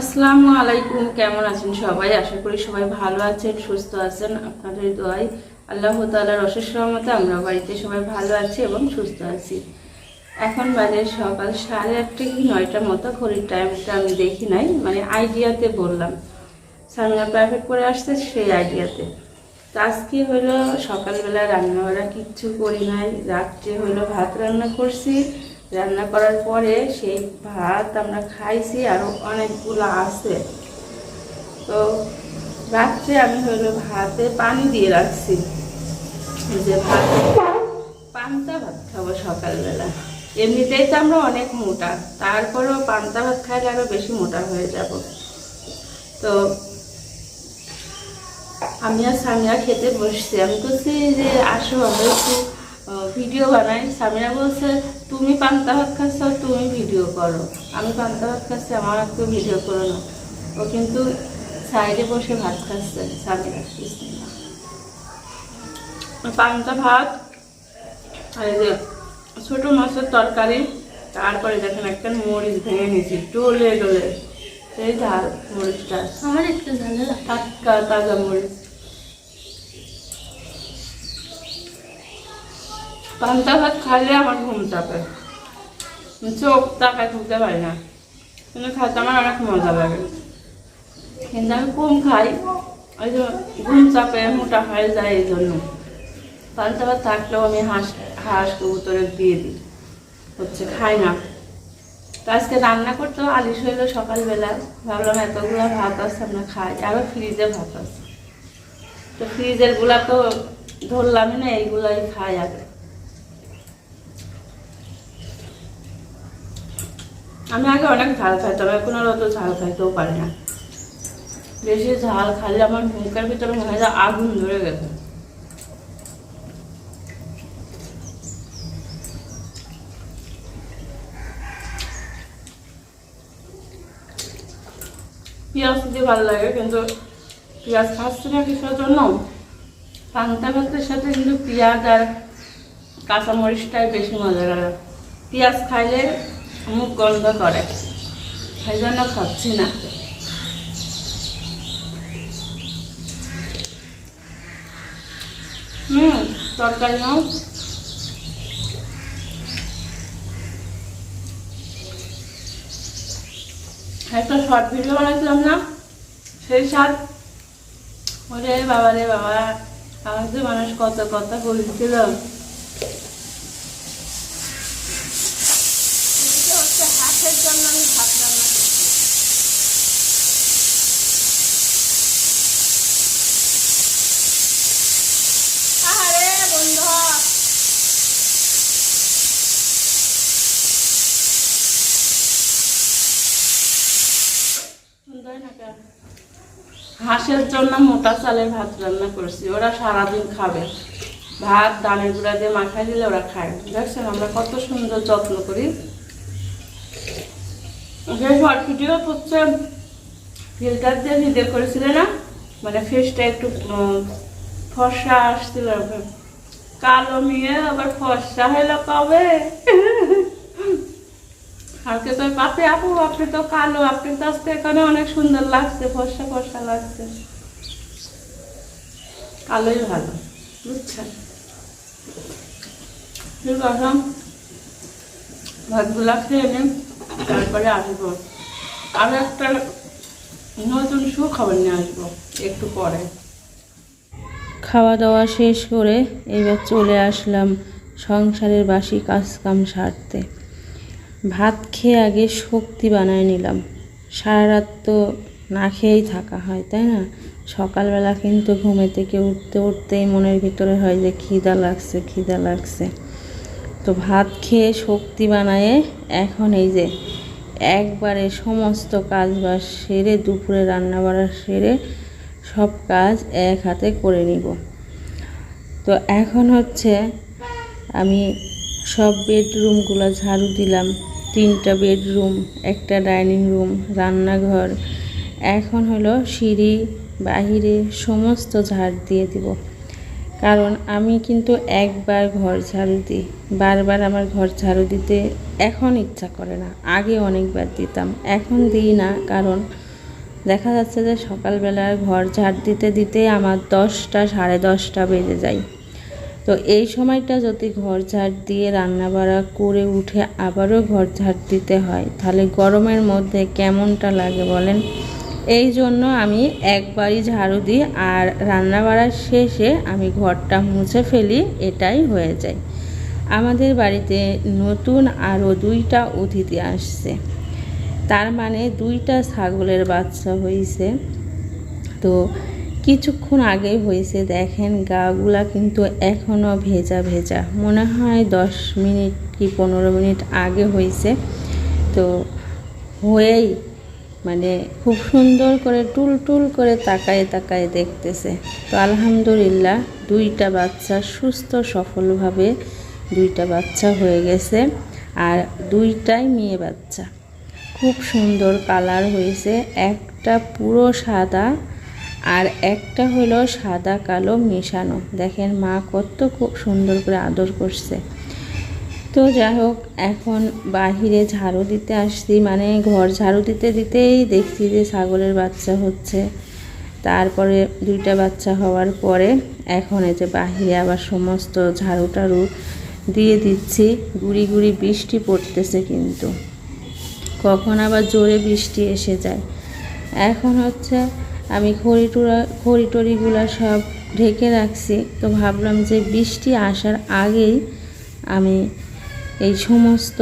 আসসালামু আলাইকুম, কেমন আছেন সবাই? আশা করি সবাই ভালো আছেন, সুস্থ আছেন। আপনাদের দোয়াই আল্লাহ তালার অশেষ রহমতে আমরা বাড়িতে সবাই ভালো আছি এবং সুস্থ আছি। এখন বাজে সকাল সাড়ে আটটা কি নয়টার মতো, ঘড়ির টাইমটা আমি দেখি নাই মানে আইডিয়াতে বললাম। সামিনা প্রাইভেট পড়ে আসছে, সেই আইডিয়াতে তো আজকে হলো সকালবেলা রান্না বান্না কিচ্ছু করি নাই, রাত্রে হলো ভাত রান্না করছি রান্না করার পরে সেই ভাত আমরা খাইছি আরও অনেকগুলো আছে। তো রাত্রে আমি হলো ভাতে পানি দিয়ে রাখছি। যে ভাত, পান্তা ভাত খাব সকালবেলা। এমনিতেই তো আমরা অনেক মোটা, তারপরেও পান্তা ভাত খাইলে আরও বেশি মোটা হয়ে যাব। তো আমি আর সামিয়া খেতে বসছি। আমি বলছি যে, আসো, আমরা একটু ভিডিও বানাই। সামিয়া বলছে তুমি পান্তা ভাত খাচ্ছ তুমি ভিডিও করো। আমি পান্তা ভাত খাচ্ছি আমার একটু ভিডিও করো না। ও কিন্তু সাইডে বসে ভাত খাচ্ছে বিসমিল্লাহ। পান্তা ভাত আর এই যে ছোটো মাছের তরকারি তারপরে দেখেন একটা মরিচ ভেঙে নিয়েছি ডলে ডলে। সেই ঝাল মরিচটা। আমার একটু ঝালে টাটকা তাজা মরিচ। পান্তা ভাত খাইলে আমার ঘুম চাপে। চোখ তাকায় খুলতে পারি না। কিন্তু খাইতে আমার অনেক মজা লাগে। কিন্তু আমি কম খাই। ওই যে ঘুম চাপে মোটা হয়ে যায় এই জন্য। পান্তা ভাত থাকলেও আমি হাঁস হাঁস কবুতরে দিয়ে দিই হচ্ছে খাই না। তো আজকে রান্না করতেও আলিশ হইল সকালবেলা। ভাবলাম এতগুলো ভাত আছে, আমরা খাই। আবার ফ্রিজে ভাত আছে। তো ফ্রিজেরগুলা তো ধরলামই না, এইগুলাই খাই আগে। আমি আগে অনেক ঝাল খাইতাম এখন আর অত ঝাল খাইতেও পারি না। বেশি ঝাল খাইলে আমার মুখের ভিতরে মনে হয় আগুন ধরে গেছে। পেঁয়াজ দিতে ভালো লাগে, কিন্তু পেঁয়াজ খাচ্ছি না কিসের জন্য পান্তা ভাতের সাথে কিন্তু পেঁয়াজ আর কাঁচামরিচটাই বেশি মজা লাগে। পেঁয়াজ খাইলে মুখ গন্ধ করে। সেই জন্য খাচ্ছি না। হুম, তরকারি নাও। একটা শর্ট ভিডিও বানাইছিলাম না? সেই সাত ওরে বাবা রে বাবা আমার যে মানুষ কত কথা বলছিল এটা হচ্ছে হাতের জন্য আমি ভাত রান্না করছি। আহারে বন্ধু সুন্দর না কেন? হাঁসের জন্য মোটা চালের ভাত রান্না করছি। ওরা সারাদিন খাবে। ভাত দানের গুঁড়া দিয়ে মাখাই দিলে ওরা খায়। দেখছেন আমরা কত সুন্দর যত্ন করি। যে হচ্ছে ফিল্টার দিয়ে ভিডিও করেছিলে না? মানে ফেসটা একটু ফর্সা আসছিল। কালো মেয়ে আবার ফর্সা হলো কবে? কালকে তো পাপে আপু, আপনি তো কালো, আপনি তো আজকে এখানে অনেক সুন্দর লাগছে, ফর্সা ফর্সা লাগছে। কালোই ভালো, বুঝছেন? আছে, ভাতগুলা খেয়ে নিন, তারপরে আসব। আরও একটা নতুন সুখবর নিয়ে আসব, একটু পরে। খাওয়া দাওয়া শেষ করে এবার চলে আসলাম সংসারের বাসি কাজ কাম সারতে। ভাত খেয়ে আগে শক্তি বানায় নিলাম। সারা রাত তো না খেয়েই থাকা হয়, তাই না? সকালবেলা কিন্তু ঘুমে থেকে উঠতে উঠতেই মনের ভিতরে হয় যে খিদা লাগছে খিদা লাগছে। তো ভাত খেয়ে শক্তি বানায়ে এখন এই যে একবারে সমস্ত কাজ বাজ সেরে, দুপুরে রান্না বাড়া সেরে সব কাজ এক হাতে করে নিব। তো এখন হচ্ছে আমি সব বেডরুমগুলো ঝাড়ু দিলাম। তিনটা বেডরুম, একটা ডাইনিং রুম, রান্নাঘর। এখন হলো সিঁড়ি, বাহিরে সমস্ত ঝাড় দিয়ে দিব। কারণ আমি কিন্তু একবার ঘর ঝাড়ু দিই, বারবার আমার ঘর ঝাড়ু দিতে এখন ইচ্ছা করে না, আগে অনেকবার দিতাম, এখন দিই না কারণ দেখা যাচ্ছে যে সকালবেলার ঘর ঝাড় দিতে দিতে আমার দশটা, সাড়ে দশটা বেজে যায়। তো এই সময়টা যদি ঘর ঝাড় দিয়ে রান্না বাড়া করে উঠে আবারও ঘর ঝাড় দিতে হয়, তাহলে গরমের মধ্যে কেমনটা লাগে বলেন? এই জন্য আমি একবারই ঝাড়ু দিই আর রান্না বাড়ার শেষে আমি ঘরটা মুছে ফেলি, এটাই হয়ে যায়। আমাদের বাড়িতে নতুন আরও দুইটা অতিথি আসছে। তার মানে দুইটা ছাগলের বাচ্চা হয়েছে তো কিছুক্ষণ আগে হয়েছে, দেখেন গাগুলা কিন্তু এখনও ভেজা ভেজা। মনে হয় দশ মিনিট কি পনেরো মিনিট আগে হয়েছে। তো হয়েই মানে খুব সুন্দর করে টুল টুল করে তাকায় তাকায় দেখতেছে। তো আলহামদুলিল্লাহ দুইটা বাচ্চা সুস্থ সফলভাবে দুইটা বাচ্চা হয়ে গেছে আর দুইটাই মেয়ে বাচ্চা। খুব সুন্দর কালার হয়েছে, একটা পুরো সাদা আর একটা হলো সাদা কালো মেশানো। দেখেন মা কত খুব সুন্দর করে আদর করছে। তো যাই হোক, এখন বাহিরে ঝাড়ু দিতে আসছি মানে ঘর ঝাড়ু দিতে দিতেই দেখছি যে ছাগলের বাচ্চা হচ্ছে। তারপরে দুইটা বাচ্চা হওয়ার পরে এখন এই যে বাহিরে আবার সমস্ত ঝাড়ু টাড়ু দিয়ে দিচ্ছি। গুড়ি গুড়ি বৃষ্টি পড়তেছে কিন্তু। কখন আবার জোরে বৃষ্টি এসে যায়। এখন হচ্ছে আমি খড়ি টুরা, খড়ি টড়িগুলো সব ঢেকে রাখছি। তো ভাবলাম যে বৃষ্টি আসার আগেই আমি এই সমস্ত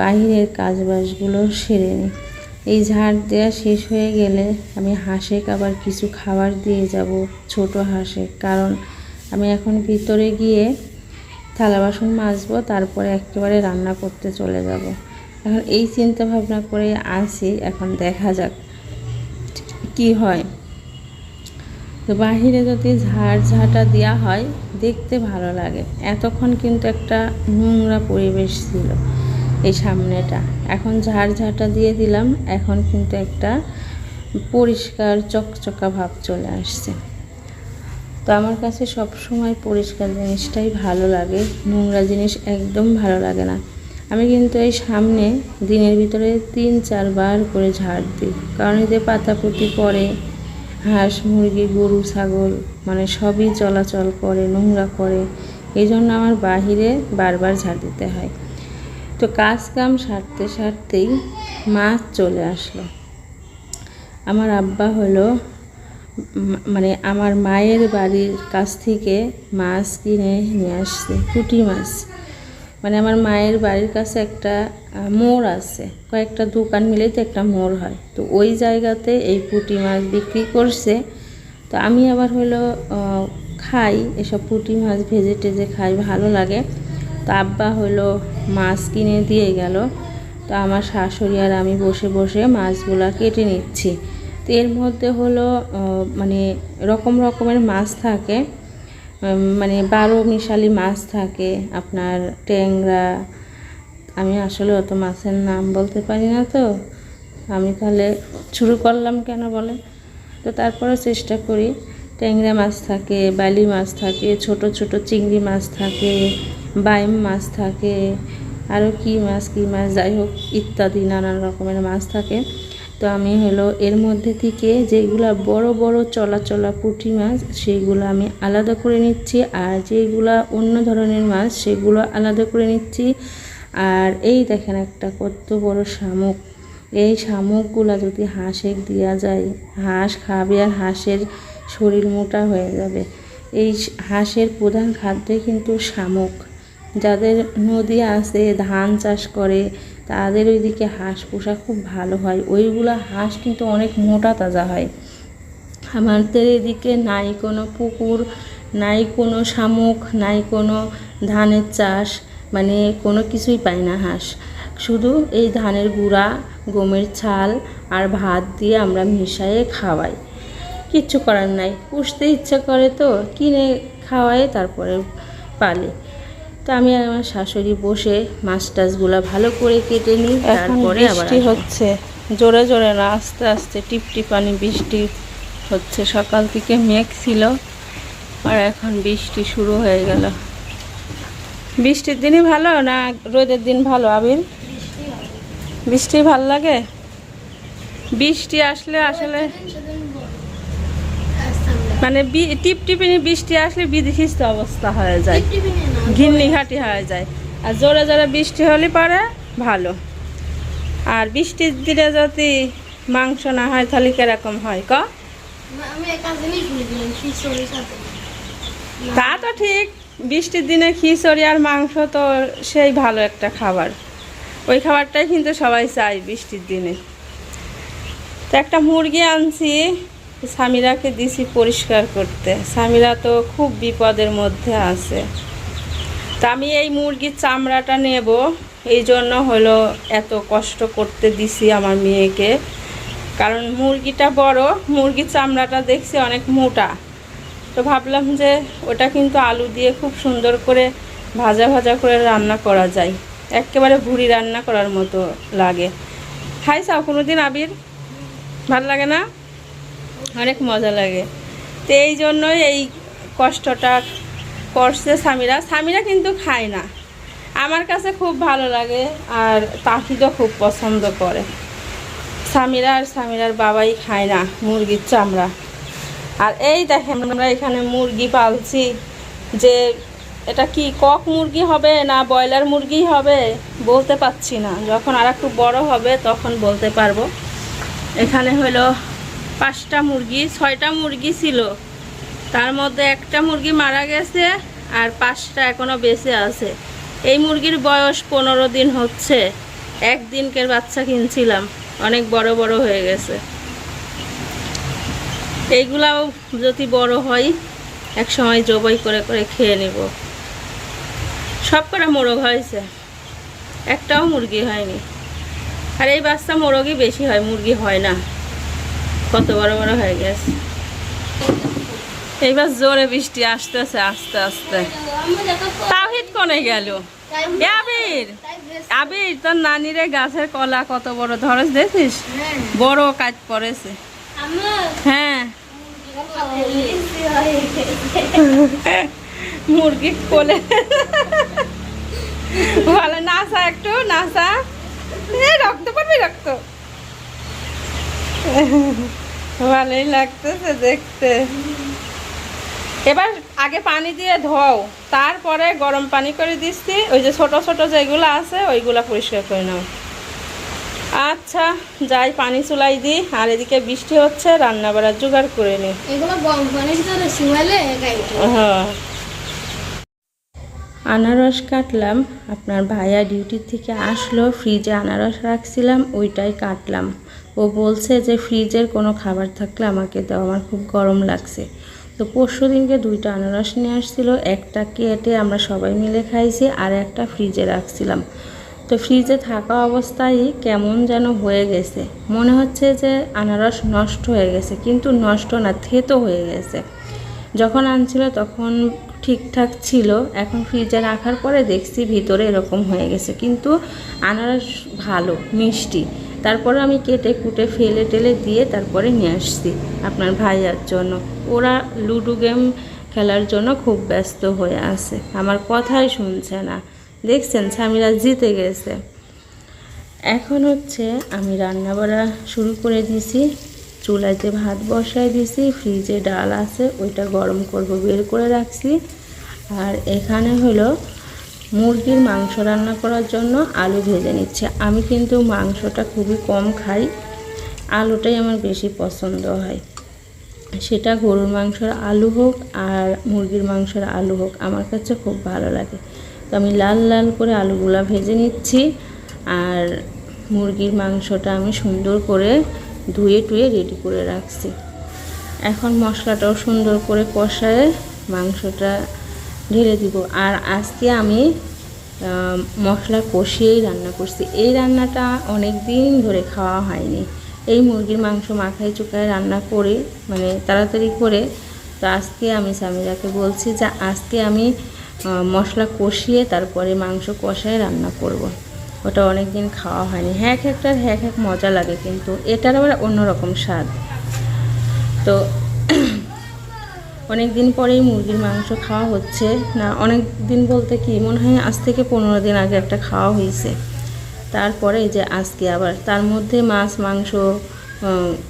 বাহিরের কাজবাজগুলো সেরে নিই। এই ঝাড় দেওয়া শেষ হয়ে গেলে আমি হাঁসে আবার কিছু খাবার দিয়ে যাব, ছোট হাঁসে কারণ আমি এখন ভিতরে গিয়ে থালা বাসন মাজবো, তারপরে একেবারে রান্না করতে চলে যাব। এখন এই চিন্তা ভাবনা করে আসি এখন দেখা যাক। কি হয়? তো বাহিরে যদি ঝাড় ঝাঁটা দেওয়া হয়, দেখতে ভালো লাগে। এতক্ষণ কিন্তু একটা নোংরা পরিবেশ ছিল এই সামনেটা। এখন ঝাড় ঝাঁটা দিয়ে দিলাম, এখন কিন্তু একটা পরিষ্কার চকচকা ভাব চলে আসছে। তো আমার কাছে সব সময় পরিষ্কার জিনিসটাই ভালো লাগে, নোংরা জিনিস একদম ভালো লাগে না। আমি কিন্তু এই সামনে দিনের ভিতরে তিন, চারবার করে ঝাড় দিই। কারণ এতে পাতা পাতাপুতি পড়ে হাঁস, মুরগি, গরু, ছাগল মানে সবই চলাচল করে, নোংরা করে, এই জন্য আমার বাহিরে বারবার ঝাড় দিতে হয়। তো কাজ কাম সারতে সারতেই মাছ চলে আসলো। আমার আব্বা হলো মানে আমার মায়ের বাড়ির কাছ থেকে মাছ কিনে নিয়ে আসছে, পুঁটি মাছ। মানে আমার মায়ের বাড়ির কাছে একটা মোড় আছে। কয়েকটা দোকান মিলেই তো একটা মোড় হয়। তো ওই জায়গাতে এই পুঁটি মাছ বিক্রি করছে। তো আমি আবার হলো খাই। এসব পুঁটি মাছ ভেজে টেজে খাই, ভালো লাগে। তো আব্বা হলো মাছ কিনে দিয়ে গেল। তো আমার শাশুড়ি আর আমি বসে বসে মাছগুলা কেটে নিচ্ছি। তো এর মধ্যে হলো মানে রকম রকমের মাছ থাকে। মানে বারো মিশালি মাছ থাকে, আপনার ট্যাংরা, আমি আসলে অত মাছের নাম বলতে পারি না তো। আমি তাহলে শুরু করলাম কেন বলে? তো তারপরে চেষ্টা করি, ট্যাংরা মাছ থাকে, বালি মাছ থাকে, ছোট ছোট চিংড়ি মাছ থাকে, বাইম মাছ থাকে আরও কী মাছ কী মাছ, যাই হোক, ইত্যাদি নানান রকমের মাছ থাকে। তো আমি হলো এর মধ্যে থেকে যেগুলা বড় বড় চলা চলা পুঁটি মাছ সেইগুলো আমি আলাদা করে নিচ্ছি। আর যেগুলা অন্য ধরনের মাছ, সেগুলো আলাদা করে নিচ্ছি। আর এই দেখেন একটা কত বড় শামুক। এই শামুকগুলা যদি হাঁসে দেওয়া যায়, হাঁস খাবে আর হাঁসের শরীর মোটা হয়ে যাবে। এই হাঁসের প্রধান খাদ্যই কিন্তু শামুক। যাদের নদী আছে, ধান চাষ করে তাদের ওইদিকে হাঁস পোষা খুব ভালো হয়। ওইগুলো হাঁস কিন্তু অনেক মোটা তাজা হয়। আমাদের এদিকে নাই কোনো পুকুর, নাই কোনো শামুক, নাই কোনো ধানের চাষ মানে কোনো কিছুই পাই না হাঁস। শুধু এই ধানের গুঁড়া, গমের ছাল আর ভাত দিয়ে আমরা মিশায়ে খাওয়াই। কিচ্ছু করার নাই। পুষতে ইচ্ছা করে তো, কিনে খাওয়াই তারপরে পালে। তো আমি আমার শাশুড়ি বসে মাছ টাছগুলো ভালো করে কেটে নিই তারপরে বৃষ্টি হচ্ছে। জোরে জোরে না আস্তে আস্তে টিপটিপানি বৃষ্টি হচ্ছে। সকাল থেকে মেঘ ছিল আর এখন বৃষ্টি শুরু হয়ে গেল। বৃষ্টির দিনই ভালো না রোদের দিন ভালো আবির? বৃষ্টি ভালো লাগে? বৃষ্টি আসলে আসলে সেদিন বড়। আর সামনে। মানে টিপ টিপিনি বৃষ্টি আসলে বিধিখিস্ত অবস্থা হয়ে যায়। টিফিনে না, ঘিন্নি ঘাটি হয়ে যায়। আর জোরে জোরে বৃষ্টি হলে পরে ভালো। আর বৃষ্টির দিনে যদি মাংস না হয় তাহলে কীরকম হয় ক? তা তো ঠিক। বৃষ্টির দিনে খিচুড়ি আর মাংস তো সেই ভালো একটা খাবার। ওই খাবারটাই কিন্তু সবাই চায় বৃষ্টির দিনে। তো একটা মুরগি আনছি। স্বামীরাকে দিছি পরিষ্কার করতে। স্বামীরা তো খুব বিপদের মধ্যে আছে। তা আমি এই মুরগির চামড়াটা নেব। এই জন্য হলো এত কষ্ট করতে দিছি আমার মেয়েকে। কারণ মুরগিটা বড়, মুরগির চামড়াটা দেখছি অনেক মোটা। তো ভাবলাম যে ওটা কিন্তু আলু দিয়ে খুব সুন্দর করে ভাজা ভাজা করে রান্না করা যায়। একেবারে ভুড়ি রান্না করার মতো লাগে। খাইছাও কোনো দিন আবির? ভালো লাগে না? অনেক মজা লাগে। তো এই জন্যই এই কষ্টটা করছে স্বামীরা। স্বামীরা কিন্তু খায় না। আমার কাছে খুব ভালো লাগে আর তাহিদও খুব পছন্দ করে। স্বামীরা আর স্বামীরার বাবাই খায় না মুরগির চামড়া। আর এই দেখেন, আমরা এখানে মুরগি পালছি যে এটা কি কক মুরগি হবে না ব্রয়লার মুরগি হবে? বলতে পারছি না। যখন আর একটু বড় হবে তখন বলতে পারব। এখানে হলো পাঁচটা মুরগি, ছয়টা মুরগি ছিল। তার মধ্যে একটা মুরগি মারা গেছে আর পাঁচটা এখনও বেঁচে আছে। এই মুরগির বয়স পনেরো দিন হচ্ছে। একদিনকের বাচ্চা কিনছিলাম। অনেক বড় বড় হয়ে গেছে। এইগুলাও যদি বড় হয় এক সময় জবাই করে করে খেয়ে নেব। সব করে মোরগ হয়েছে। একটাও মুরগি হয়নি। আর এই বাচ্চা মোরগই বেশি হয়, মুরগি হয় না। কত বড় বড় হয়ে গেছে। এইবার জোরে বৃষ্টি আসতেছে, আস্তে আস্তে। তাহিদ কোনে গেল? আবির আবির, তোর নানিরে গাছের কলা কত বড় ধরস হ্যাঁ বড় কাজ পড়েছে হ্যাঁ। মুরগি কোলে। ভালো নাচা একটু, নাচা। রক্ত পাবি রক্ত। ভালোই লাগতেছে দেখতে। এবার আগে পানি দিয়ে ধোও তারপরে গরম পানি করে দিচ্ছি। ওই যে ছোট ছোট যেগুলো আছে ওইগুলো পরিষ্কার করে নাও। আচ্ছা যাই পানি চুলাই দিই আর এদিকে বৃষ্টি হচ্ছে রান্না বাড়ার জোগাড় করে গাইতে হ্যাঁ। আনারস কাটলাম আপনার ভাইয়া ডিউটি থেকে আসলো ফ্রিজে আনারস রাখছিলাম ওইটাই কাটলাম। ও বলছে যে ফ্রিজের কোনো খাবার থাকলে আমাকে দাও, আমার খুব গরম লাগছে। তো পরশু দিনকে দুইটা আনারস নিয়ে আসছিল, একটা কেটে আমরা সবাই মিলে খাইছি আর একটা ফ্রিজে রাখছিলাম। তো ফ্রিজে থাকা অবস্থায় কেমন যেন হয়ে গেছে। মনে হচ্ছে যে আনারস নষ্ট হয়ে গেছে, কিন্তু নষ্ট না, থেতো হয়ে গেছে। যখন আনছিল তখন ঠিকঠাক ছিল, এখন ফ্রিজে রাখার পরে দেখছি ভিতরে এরকম হয়ে গেছে। কিন্তু আনারস ভালো, মিষ্টি। তারপরে আমি কেটে কুটে ফেলে টেলে দিয়ে তারপরে নিয়ে আসছি আপনার ভাইয়ার জন্য। ওরা লুডো গেম খেলার জন্য খুব ব্যস্ত হয়ে আছে। আমার কথাই শুনছে না। দেখছেন, স্বামীরা জিতে গেছে। এখন হচ্ছে আমি রান্না বাড়া শুরু করে দিছি। চুলাতে ভাত বসায় দিছি, ফ্রিজে ডাল আছে, ওইটা গরম করব, বের করে রাখছি। আর এখানে হলো মুরগির মাংস রান্না করার জন্য আলু ভেজে নিচ্ছে। আমি কিন্তু মাংসটা খুবই কম খাই। আলুটাই আমার বেশি পছন্দ হয়। সেটা গরুর মাংসের আলু হোক আর মুরগির মাংসের আলু হোক, আমার কাছে খুব ভালো লাগে। তো আমি লাল লাল করে আলুগুলা ভেজে নিচ্ছি আর মুরগির মাংসটা আমি সুন্দর করে ধুয়ে টুয়ে রেডি করে রাখছি। এখন মশলাটাও সুন্দর করে কষায় মাংসটা ঢেলে দিব। আর আজকে আমি মশলা কষিয়েই রান্না করছি। এই রান্নাটা অনেক দিন ধরে খাওয়া হয়নি। এই মুরগির মাংস মাখায় চুকায় রান্না করে মানে তাড়াতাড়ি করে, তো আজকে আমি সামিরাকে বলছি যে আজকে আমি মশলা কষিয়ে তারপরে মাংস কষায় রান্না করব। ওটা অনেক দিন খাওয়া হয়নি। হ্যাক একটার হ্যাক এক মজা লাগে কিন্তু। এটার আবার অন্যরকম স্বাদ। তো অনেক দিন পরেই মুরগির মাংস খাওয়া হচ্ছে। না, অনেক দিন বলতে কি, মনে হয় আজ থেকে পনেরো দিন আগে একটা খাওয়া হয়েছে। তারপরে যে আজকে আবার, তার মধ্যে মাছ, মাংস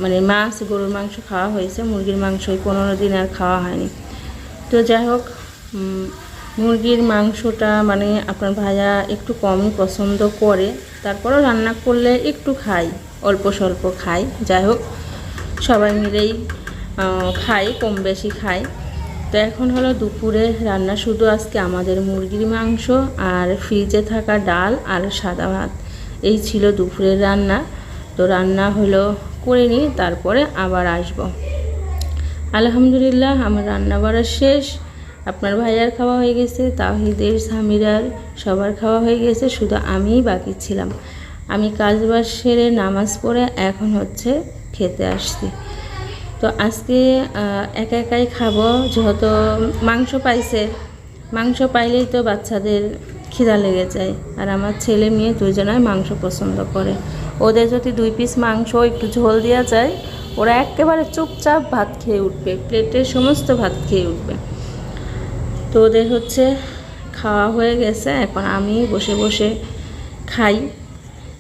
মানে মাছ, গরুর মাংস খাওয়া হয়েছে, মুরগির মাংস পনেরো দিন আর খাওয়া হয়নি। তো যাই হোক মুরগির মাংসটা মানে আপনার ভাইয়া একটু কমই পছন্দ করে, তারপরেও রান্না করলে একটু খাই, অল্প স্বল্প খাই। যাই হোক, সবাই মিলেই খাই কম বেশি খাই। তো এখন হলো দুপুরে রান্না শুধু আজকে আমাদের মুরগির মাংস আর ফ্রিজে থাকা ডাল আর সাদা ভাত। এই ছিল দুপুরের রান্না। তো রান্না হলো করে নিই, তারপরে আবার আসব। আলহামদুলিল্লাহ, আমার রান্না বাড়া শেষ। আপনার ভাইয়ার খাওয়া হয়ে গেছে, তাহিদের, সামিরার সবার খাওয়া হয়ে গেছে, শুধু আমিই বাকি ছিলাম। আমি কাজ বাজ সেরে নামাজ পড়ে এখন হচ্ছে খেতে আসছি। তো আজকে একা একাই খাব, যেহেতু মাংস পাইছে। মাংস পাইলেই তো বাচ্চাদের খিদা লেগে যায়। আর আমার ছেলে মেয়ে দুজনাই মাংস পছন্দ করে। ওদের যদি দুই পিস মাংস একটু ঝোল দেওয়া যায়, ওরা একেবারে চুপচাপ ভাত খেয়ে উঠবে, প্লেটের সমস্ত ভাত খেয়ে উঠবে। তো ওদের হচ্ছে খাওয়া হয়ে গেছে, এখন আমি বসে বসে খাই।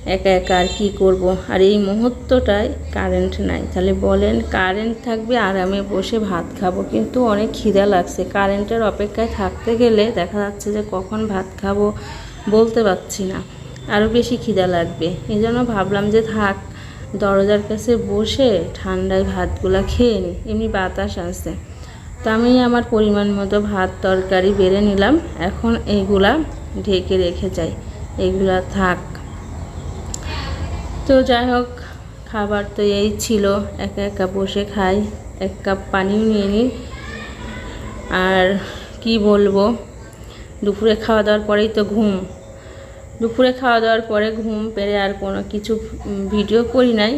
একা একা আর কী করব? আর এই মুহূর্তটায় কারেন্ট নাই। তাহলে বলেন কারেন্ট থাকবে, আরামে বসে ভাত খাব। কিন্তু অনেক খিদা লাগছে। কারেন্টের অপেক্ষায় থাকতে গেলে দেখা যাচ্ছে যে কখন ভাত খাব বলতে পারছি না। আরও বেশি খিদা লাগবে। এই জন্য ভাবলাম যে থাক, দরজার কাছে বসে ঠান্ডায় ভাতগুলা খেয়ে নিই এমনি বাতাস আছে। তো আমি আমার পরিমাণ মতো ভাত তরকারি বেড়ে নিলাম। এখন এইগুলা ঢেকে রেখে যাই। এগুলা থাক। তো যাই হোক, খাবার তো এই ছিল। একা একা বসে খাই। এক কাপ পানিও নিয়ে নিই। আর কি বলব? দুপুরে খাওয়া দাওয়ার পরেই তো ঘুম। দুপুরে খাওয়া দাওয়ার পরে ঘুম পেরে আর কোনো কিছু ভিডিও করি নাই।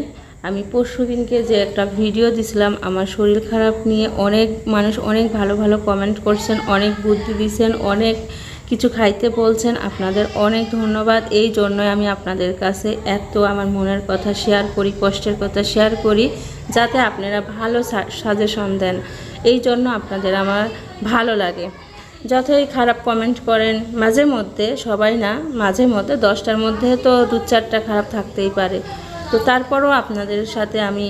আমি পরশু দিনকে যে একটা ভিডিও দিছিলাম, আমার শরীর খারাপ নিয়ে অনেক মানুষ অনেক ভালো ভালো কমেন্ট করছেন, অনেক বুদ্ধি দিছেন, অনেক কিছু খাইতে বলছেন, আপনাদের অনেক ধন্যবাদ। এই জন্যই আমি আপনাদের কাছে এত আমার মনের কথা শেয়ার করি, কষ্টের কথা শেয়ার করি, যাতে আপনারা ভালো সাজেশন দেন। এই জন্য আপনাদের আমার ভালো লাগে। যতই খারাপ কমেন্ট করেন, মাঝে মধ্যে, সবাই না, মাঝে মধ্যে দশটার মধ্যে তো দু চারটা খারাপ থাকতেই পারে। তো তারপরও আপনাদের সাথে আমি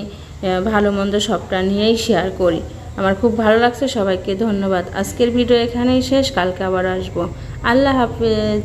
ভালো মন্দ সবটা নিয়েই শেয়ার করি। আমার খুব ভালো লাগছে, সবাইকে ধন্যবাদ। আজকের ভিডিও এখানেই শেষ, কালকে আবার আসব। আল্লাহ হাফেজ।